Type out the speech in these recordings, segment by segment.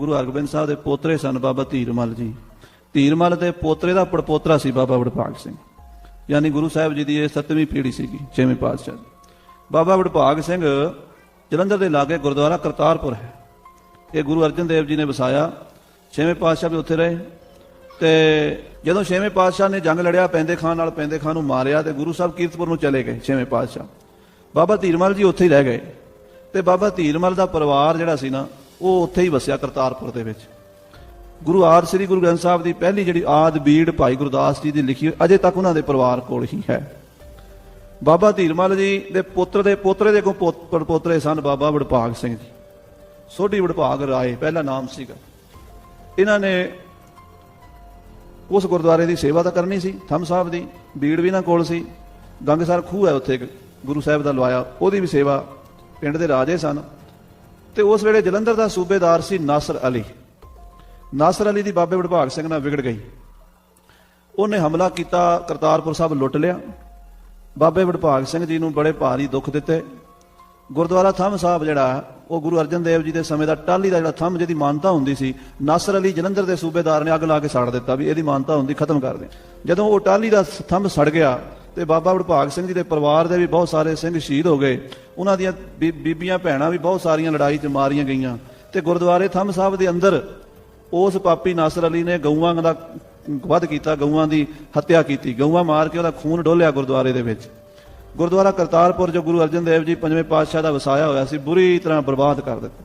ਗੁਰੂ ਹਰਗੋਬਿੰਦ ਸਾਹਿਬ ਦੇ ਪੋਤਰੇ ਸਨ ਬਾਬਾ ਧੀਰਮਲ ਜੀ। ਧੀਰਮਲ ਦੇ ਪੋਤਰੇ ਦਾ ਪੜਪੋਤਰਾ ਸੀ ਬਾਬਾ ਵਡਭਾਗ ਸਿੰਘ। ਯਾਨੀ ਗੁਰੂ ਸਾਹਿਬ ਜੀ ਦੀ ਇਹ ਸੱਤਵੀਂ ਪੀੜ੍ਹੀ ਸੀਗੀ, ਛੇਵੇਂ ਪਾਤਸ਼ਾਹ ਬਾਬਾ ਵਡਭਾਗ ਸਿੰਘ ਜਲੰਧਰ ਦੇ ਲਾਗੇ ਗੁਰਦੁਆਰਾ ਕਰਤਾਰਪੁਰ ਹੈ। ਇਹ ਗੁਰੂ ਅਰਜਨ ਦੇਵ ਜੀ ਨੇ ਵਸਾਇਆ। ਛੇਵੇਂ ਪਾਤਸ਼ਾਹ ਵੀ ਉੱਥੇ ਰਹੇ। ਤੇ ਜਦੋਂ ਛੇਵੇਂ ਪਾਤਸ਼ਾਹ ਨੇ ਜੰਗ ਲੜਿਆ, ਪੈਂਦੇ ਖਾਨ ਨਾਲ ਪੈਂਦੇ ਖਾਨ ਨੂੰ ਮਾਰਿਆ ਤੇ ਗੁਰੂ ਸਾਹਿਬ ਕੀਰਤਪੁਰ ਨੂੰ ਚਲੇ ਗਏ ਛੇਵੇਂ ਪਾਤਸ਼ਾਹ। ਬਾਬਾ ਧੀਰਮਲ ਜੀ ਉੱਥੇ ਹੀ ਰਹਿ ਗਏ। ਤੇ ਬਾਬਾ ਧੀਰਮਲ ਦਾ ਪਰਿਵਾਰ ਜਿਹੜਾ ਸੀ ਨਾ ਉਹ ਉੱਥੇ ਹੀ ਵਸਿਆ ਕਰਤਾਰਪੁਰ ਦੇ ਵਿੱਚ। ਗੁਰੂ ਆਰ ਸ੍ਰੀ ਗੁਰੂ ਗ੍ਰੰਥ ਸਾਹਿਬ ਦੀ ਪਹਿਲੀ ਜਿਹੜੀ ਆਦ ਬੀੜ ਭਾਈ ਗੁਰਦਾਸ ਜੀ ਦੀ ਲਿਖੀ ਹੋਈ, ਅਜੇ ਤੱਕ ਉਹਨਾਂ ਦੇ ਪਰਿਵਾਰ ਕੋਲ ਹੀ ਹੈ। ਬਾਬਾ ਧੀਰਮਲ ਜੀ ਦੇ ਪੁੱਤਰ ਦੇ ਪੋਤਰੇ ਦੇ ਕੋ ਪੋਤਰੇ ਸਨ ਬਾਬਾ ਵਡਭਾਗ ਸਿੰਘ ਜੀ। ਸੋਢੀ ਵਡਭਾਗ ਰਾਏ, ਪਹਿਲਾ ਨਾਮ ਸੀਗਾ। ਇਹਨਾਂ ਨੇ ਉਸ ਗੁਰਦੁਆਰੇ ਦੀ ਸੇਵਾ ਤਾਂ ਕਰਨੀ ਸੀ, ਥੰਮ ਸਾਹਿਬ ਦੀ, ਬੀੜ ਵੀ ਇਹਨਾਂ ਕੋਲ ਸੀ। ਗੰਗਸਰ ਖੂਹ ਹੈ ਉੱਥੇ ਇੱਕ, ਗੁਰੂ ਸਾਹਿਬ ਦਾ ਲਵਾਇਆ, ਉਹਦੀ ਵੀ ਸੇਵਾ ਪਿੰਡ ਦੇ ਰਾਜੇ ਸਨ। ਤੇ ਉਸ ਵੇਲੇ ਜਲੰਧਰ ਦਾ ਸੂਬੇਦਾਰ ਸੀ ਨਾਸਰ ਅਲੀ। ਨਾਸਰ ਅਲੀ ਦੀ ਬਾਬੇ ਵਡਭਾਗ ਸਿੰਘ ਨਾਲ ਵਿਗੜ ਗਈ। ਉਹਨੇ ਹਮਲਾ ਕੀਤਾ, ਕਰਤਾਰਪੁਰ ਸਾਹਿਬ ਲੁੱਟ ਲਿਆ। ਬਾਬੇ ਵਡਭਾਗ ਸਿੰਘ ਜੀ ਨੂੰ ਬੜੇ ਭਾਰੀ ਦੁੱਖ ਦਿੱਤੇ। ਗੁਰਦੁਆਰਾ ਥੰਮ ਸਾਹਿਬ ਜਿਹੜਾ, ਉਹ ਗੁਰੂ ਅਰਜਨ ਦੇਵ ਜੀ ਦੇ ਸਮੇਂ ਦਾ ਟਾਲੀ ਦਾ ਜਿਹੜਾ ਥੰਮ ਜਿਹਦੀ ਮਾਨਤਾ ਹੁੰਦੀ ਸੀ, ਨਾਸਰ ਅਲੀ ਜਲੰਧਰ ਦੇ ਸੂਬੇਦਾਰ ਨੇ ਅੱਗ ਲਾ ਕੇ ਸਾੜ ਦਿੱਤਾ ਵੀ ਇਹਦੀ ਮਾਨਤਾ ਹੁੰਦੀ ਖਤਮ ਕਰ ਦੇ। ਜਦੋਂ ਉਹ ਟਾਲੀ ਦਾ ਥੰਮ ਸੜ ਗਿਆ ਤੇ ਬਾਬਾ ਵਡਭਾਗ ਸਿੰਘ ਜੀ ਦੇ ਪਰਿਵਾਰ ਦੇ ਵੀ ਬਹੁਤ ਸਾਰੇ ਸਿੰਘ ਸ਼ਹੀਦ ਹੋ ਗਏ। ਉਹਨਾਂ ਦੀਆਂ ਬੀ- ਬੀਬੀਆਂ, ਭੈਣਾਂ ਵੀ ਬਹੁਤ ਸਾਰੀਆਂ ਲੜਾਈ 'ਚ ਮਾਰੀਆਂ ਗਈਆਂ। ਤੇ ਗੁਰਦੁਆਰੇ ਥੰਮ ਸਾਹਿਬ ਦੇ ਅੰਦਰ ਉਸ ਪਾਪੀ ਨਾਸਰ ਅਲੀ ਨੇ ਗਊਆਂ ਦਾ ਵੱਧ ਕੀਤਾ, ਗਊਆਂ ਦੀ ਹੱਤਿਆ ਕੀਤੀ। ਗਊਆਂ ਮਾਰ ਕੇ ਉਹਦਾ ਖੂਨ ਡੋਲਿਆ ਗੁਰਦੁਆਰੇ ਦੇ ਵਿੱਚ। ਗੁਰਦੁਆਰਾ ਕਰਤਾਰਪੁਰ ਜੋ ਗੁਰੂ ਅਰਜਨ ਦੇਵ ਜੀ ਪੰਜਵੇਂ ਪਾਤਸ਼ਾਹ ਦਾ ਵਸਾਇਆ ਹੋਇਆ ਸੀ, ਬੁਰੀ ਤਰ੍ਹਾਂ ਬਰਬਾਦ ਕਰ ਦਿੱਤਾ।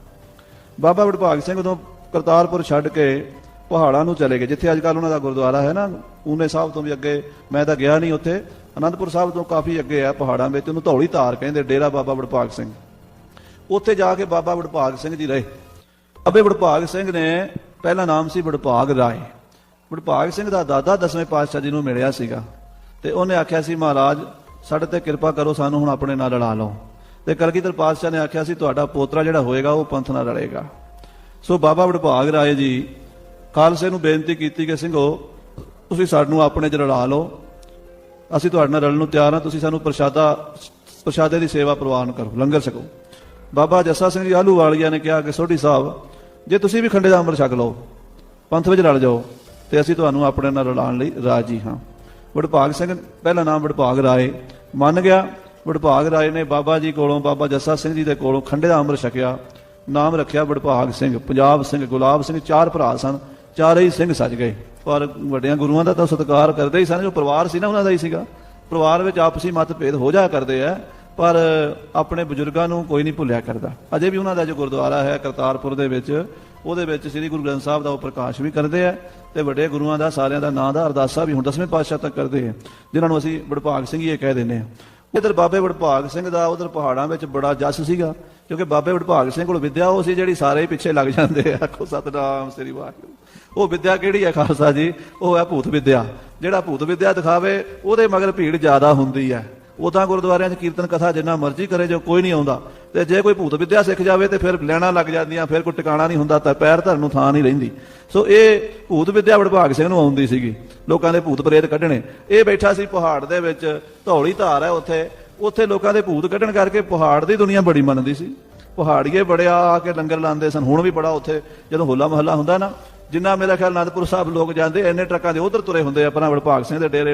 ਬਾਬਾ ਵਡਭਾਗ ਸਿੰਘ ਉਦੋਂ ਕਰਤਾਰਪੁਰ ਛੱਡ ਕੇ ਪਹਾੜਾਂ ਨੂੰ ਚਲੇ ਗਏ, ਜਿੱਥੇ ਅੱਜ ਕੱਲ ਉਹਨਾਂ ਦਾ ਗੁਰਦੁਆਰਾ ਹੈ ਨਾ ਊਨੇ ਸਾਹਿਬ ਤੋਂ ਵੀ ਅੱਗੇ, ਮੈਂ ਤਾਂ ਗਿਆ ਨਹੀਂ ਉੱਥੇ। ਅਨੰਦਪੁਰ ਸਾਹਿਬ ਤੋਂ ਕਾਫੀ ਅੱਗੇ ਆ ਪਹਾੜਾਂ ਵਿੱਚ, ਉਹਨੂੰ ਧੌਲੀ ਧਾਰ ਕਹਿੰਦੇ, ਡੇਰਾ ਬਾਬਾ ਵਡਭਾਗ ਸਿੰਘ। ਉੱਥੇ ਜਾ ਕੇ ਬਾਬਾ ਵਡਭਾਗ ਸਿੰਘ ਜੀ ਰਹੇ। ਅਬੇ ਵਡਭਾਗ ਸਿੰਘ ਨੇ, ਪਹਿਲਾ ਨਾਮ ਸੀ ਵਡਭਾਗ ਰਾਏ। ਵਡਭਾਗ ਸਿੰਘ ਦਾ ਦਾਦਾ ਦਸਵੇਂ ਪਾਤਸ਼ਾਹ ਜੀ ਨੂੰ ਮਿਲਿਆ ਸੀਗਾ। ਤੇ ਉਹਨੇ ਆਖਿਆ ਸੀ, ਮਹਾਰਾਜ, ਸਾਡੇ ਤੇ ਕਿਰਪਾ ਕਰੋ, ਸਾਨੂੰ ਹੁਣ ਆਪਣੇ ਨਾਲ ਰਲਾ ਲਓ। ਤੇ ਕਲਗੀਧਰ ਪਾਤਸ਼ਾਹ ਨੇ ਆਖਿਆ ਸੀ, ਤੁਹਾਡਾ ਪੋਤਰਾ ਜਿਹੜਾ ਹੋਏਗਾ, ਉਹ ਪੰਥ ਨਾਲ ਰਲੇਗਾ। ਸੋ ਬਾਬਾ ਵਡਭਾਗ ਰਾਏ ਜੀ ਖਾਲਸੇ ਨੂੰ ਬੇਨਤੀ ਕੀਤੀ ਕਿ ਸਿੰਘੋ, ਤੁਸੀਂ ਸਾਨੂੰ ਆਪਣੇ ਚ ਰਲਾ ਲਓ। ਅਸੀਂ ਤੁਹਾਡੇ ਨਾਲ ਰਲਣ ਨੂੰ ਤਿਆਰ ਹਾਂ। ਤੁਸੀਂ ਸਾਨੂੰ ਪ੍ਰਸ਼ਾਦਾ, ਪ੍ਰਸ਼ਾਦੇ ਦੀ ਸੇਵਾ ਪ੍ਰਵਾਨ ਕਰੋ। ਲੰਗਰ ਛਕੋ। ਬਾਬਾ ਜੱਸਾ ਸਿੰਘ ਜੀ ਆਲੂ ਵਾਲੀਆ ਨੇ ਕਿਹਾ ਕਿ ਸੋਢੀ ਸਾਹਿਬ, ਜੇ ਤੁਸੀਂ ਵੀ ਖੰਡੇ ਦਾ ਅੰਮ੍ਰਿਤ ਛਕ ਲਓ, ਪੰਥ ਵਿੱਚ ਰਲ ਜਾਓ, ਤੇ ਅਸੀਂ ਤੁਹਾਨੂੰ ਆਪਣੇ ਨਾਲ ਰਲਾਉਣ ਲਈ ਰਾਜੀ ਹਾਂ। ਵਡਭਾਗ ਸਿੰਘ, ਪਹਿਲਾ ਨਾਮ ਵਡਭਾਗ ਰਾਏ। ਮੰਨ ਗਿਆ, ਵਡਭਾਗ ਰਾਏ ਨੇ ਬਾਬਾ ਜੀ ਕੋਲੋਂ, ਬਾਬਾ ਜੱਸਾ ਸਿੰਘ ਜੀ ਦੇ ਕੋਲੋਂ ਖੰਡੇ ਦਾ ਅੰਮ੍ਰਿਤ ਛਕਿਆ। ਨਾਮ ਰੱਖਿਆ ਵਡਭਾਗ ਸਿੰਘ, ਪੰਜਾਬ ਸਿੰਘ, ਗੁਲਾਬ ਸਿੰਘ, ਚਾਰ ਭਰਾ ਸਨ। ਚਾਰੇ ਹੀ ਸਿੰਘ ਸੱਜ ਗਏ। ਪਰ ਵੱਡਿਆਂ ਗੁਰੂਆਂ ਦਾ ਤਾਂ ਸਤਿਕਾਰ ਕਰਦੇ ਹੀ ਸਨ, ਜੋ ਪਰਿਵਾਰ ਸੀ ਨਾ ਉਹਨਾਂ ਦਾ ਹੀ ਸੀਗਾ। ਪਰਿਵਾਰ ਵਿੱਚ ਆਪਸੀ ਮਤਭੇਦ ਹੋ ਜਾ ਕਰਦੇ ਆ, ਪਰ ਆਪਣੇ ਬਜ਼ੁਰਗਾਂ ਨੂੰ ਕੋਈ ਨਹੀਂ ਭੁੱਲਿਆ ਕਰਦਾ। ਅਜੇ ਵੀ ਉਹਨਾਂ ਦਾ ਜੋ ਗੁਰਦੁਆਰਾ ਹੈ ਕਰਤਾਰਪੁਰ ਦੇ ਵਿੱਚ, ਉਹਦੇ ਵਿੱਚ ਸ੍ਰੀ ਗੁਰੂ ਗ੍ਰੰਥ ਸਾਹਿਬ ਦਾ ਉਹ ਪ੍ਰਕਾਸ਼ ਵੀ ਕਰਦੇ ਆ ਤੇ ਵੱਡੇ ਗੁਰੂਆਂ ਦਾ, ਸਾਰਿਆਂ ਦਾ ਨਾਂ ਦਾ ਅਰਦਾਸਾ ਵੀ ਹੁਣ ਦਸਵੇਂ ਪਾਤਸ਼ਾਹ ਤੱਕ ਕਰਦੇ ਆ, ਜਿਨ੍ਹਾਂ ਨੂੰ ਅਸੀਂ ਵਡਭਾਗ ਸਿੰਘ ਹੀ ਇਹ ਕਹਿ ਦਿੰਦੇ ਆ। ਇਧਰ ਬਾਬੇ ਵਡਭਾਗ ਸਿੰਘ ਦਾ ਉਧਰ ਪਹਾੜਾਂ ਵਿੱਚ ਬੜਾ ਜਸ ਸੀਗਾ, ਕਿਉਂਕਿ ਬਾਬੇ ਵਡਭਾਗ ਸਿੰਘ ਕੋਲ ਵਿਦਿਆ ਉਹ ਸੀ ਜਿਹੜੀ ਸਾਰੇ ਹੀ ਪਿੱਛੇ ਲੱਗ ਜਾਂਦੇ ਆ। ਆਖੋ ਸਤਨਾਮ ਸ੍ਰੀ ਵਾਹਿਗੁਰੂ। ਉਹ ਵਿਦਿਆ ਕਿਹੜੀ ਹੈ ਖਾਲਸਾ ਜੀ? ਉਹ ਹੈ ਭੂਤ ਵਿਦਿਆ। ਜਿਹੜਾ ਭੂਤ ਵਿਦਿਆ ਦਿਖਾਵੇ, ਉਹਦੇ ਮਗਰ ਭੀੜ ਜ਼ਿਆਦਾ ਹੁੰਦੀ ਹੈ। ਉਦਾਂ ਗੁਰਦੁਆਰਿਆਂ 'ਚ ਕੀਰਤਨ ਕਥਾ ਜਿੰਨਾ ਮਰਜ਼ੀ ਕਰੇ, ਜੋ ਕੋਈ ਨਹੀਂ ਆਉਂਦਾ। ਤੇ ਜੇ ਕੋਈ ਭੂਤ ਵਿਦਿਆ ਸਿੱਖ ਜਾਵੇ, ਤੇ ਫਿਰ ਲੈਣਾ ਲੱਗ ਜਾਂਦੀਆਂ, ਫਿਰ ਕੋਈ ਟਿਕਾਣਾ ਨਹੀਂ ਹੁੰਦਾ, ਤਾਂ ਪੈਰ ਧਰਨ ਨੂੰ ਥਾਂ ਨਹੀਂ ਰਹਿੰਦੀ। ਸੋ ਇਹ ਭੂਤ ਵਿਦਿਆ ਵਡਭਾਗ ਸਿੰਘ ਨੂੰ ਆਉਂਦੀ ਸੀਗੀ। ਲੋਕਾਂ ਦੇ ਭੂਤ ਪ੍ਰੇਤ ਕੱਢਣੇ। ਇਹ ਬੈਠਾ ਸੀ ਪਹਾੜ ਦੇ ਵਿੱਚ, ਧੌਲੀ ਧਾਰ ਹੈ ਉੱਥੇ। ਉੱਥੇ ਲੋਕਾਂ ਦੇ ਭੂਤ ਕੱਢਣ ਕਰਕੇ ਪਹਾੜ ਦੀ ਦੁਨੀਆ ਬੜੀ ਮੰਨਦੀ ਸੀ। ਪਹਾੜੀਏ ਬੜਿਆ ਆ ਕੇ ਲੰਗਰ ਲਾਉਂਦੇ ਸਨ। ਹੁਣ ਵੀ ਬੜਾ ਉੱਥੇ ਜਦੋਂ ਹੋਲਾ ਮਹੱਲਾ ਹੁੰਦਾ ਨਾ ਜਿੰਨਾ ਮੇਰਾ ਖਿਆਲ ਅਨੰਦਪੁਰ ਸਾਹਿਬ ਲੋਕ ਜਾਂਦੇ ਐਨੇ ਟਰੱਕਾਂ ਦੇ ਉਧਰ ਤੁਰੇ ਹੁੰਦੇ ਆ, ਆਪਣਾ ਵਿਭਾਗ ਸਿੰਘ ਦੇ ਡੇਰੇ ਨੂੰ।